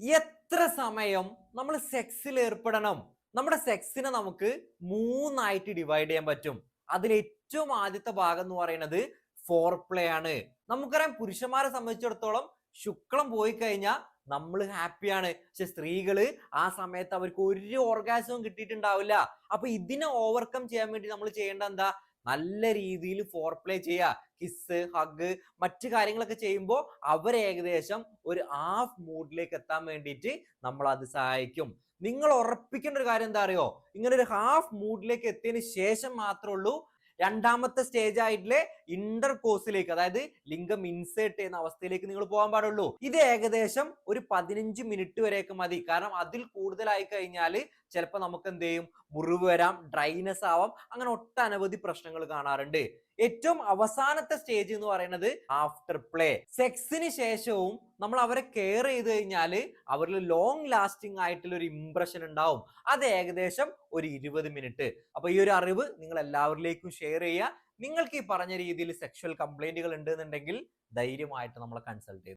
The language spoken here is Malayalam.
എത്ര സമയം നമ്മൾ സെക്സിൽ ഏർപ്പെടണം? നമ്മുടെ സെക്സിനെ നമുക്ക് മൂന്നായിട്ട് ഡിവൈഡ് ചെയ്യാൻ പറ്റും. അതിൽ ഏറ്റവും ആദ്യത്തെ ഭാഗം എന്ന് പറയുന്നത് ഫോർ പ്ലേ ആണ്. നമുക്കറിയാം പുരുഷന്മാരെ സംബന്ധിച്ചിടത്തോളം ശുക്ലം പോയി കഴിഞ്ഞാൽ നമ്മൾ ഹാപ്പിയാണ് പക്ഷെ സ്ത്രീകൾ ആ സമയത്ത് അവർക്ക് ഒരു ഓർഗാസവും കിട്ടിയിട്ടുണ്ടാവില്ല. അപ്പൊ ഇതിനെ ഓവർകം ചെയ്യാൻ വേണ്ടി നമ്മൾ ചെയ്യേണ്ട എന്താ? നല്ല രീതിയിൽ ഫോർ പ്ലേ ചെയ്യുക. കിസ് ഹഗ് മറ്റു കാര്യങ്ങളൊക്കെ ചെയ്യുമ്പോൾ അവർ ഏകദേശം ഒരു ഹാഫ് മൂഡിലേക്ക് എത്താൻ വേണ്ടിയിട്ട് നമ്മൾ അത് സഹായിക്കും. നിങ്ങൾ ഉറപ്പിക്കേണ്ട ഒരു കാര്യം എന്താ അറിയോ? ഇങ്ങനെ ഒരു ഹാഫ് മൂഡിലേക്ക് എത്തിയതിന് ശേഷം മാത്രമേ ഉള്ളൂ രണ്ടാമത്തെ സ്റ്റേജ് ആയിട്ടുള്ള ഇന്റർ കോഴ്സിലേക്ക് അതായത് ലിംഗം ഇൻസേർട്ട് ചെയ്യുന്ന അവസ്ഥയിലേക്ക് നിങ്ങൾ പോകാൻ പാടുള്ളൂ. ഇത് ഏകദേശം ഒരു പതിനഞ്ച് മിനിറ്റ് വരെയൊക്കെ മതി. കാരണം അതിൽ കൂടുതലായി കഴിഞ്ഞാൽ ചിലപ്പോൾ നമുക്ക് എന്ത് ചെയ്യും മുറിവ് വരാം ഡ്രൈനസ് ആവാം അങ്ങനെ ഒട്ടനവധി പ്രശ്നങ്ങൾ കാണാറുണ്ട്. ഏറ്റവും അവസാനത്തെ സ്റ്റേജ് എന്ന് പറയുന്നത് ആഫ്റ്റർ പ്ലേ സെക്സിന് ശേഷവും നമ്മൾ അവരെ കെയർ ചെയ്ത് കഴിഞ്ഞാൽ അവരിൽ ലോങ് ലാസ്റ്റിംഗ് ആയിട്ടുള്ള ഒരു ഇംപ്രഷൻ ഉണ്ടാവും. അത് ഏകദേശം ഒരു ഇരുപത് മിനിറ്റ് അപ്പൊ ഈ ഒരു അറിവ് നിങ്ങൾ എല്ലാവരിലേക്കും ഷെയർ ചെയ്യുക. നിങ്ങൾക്ക് ഈ പറഞ്ഞ രീതിയിൽ സെക്ഷൽ കംപ്ലൈന്റുകൾ ഉണ്ടെന്നുണ്ടെങ്കിൽ ധൈര്യമായിട്ട് നമ്മളെ കൺസൾട്ട് ചെയ്തു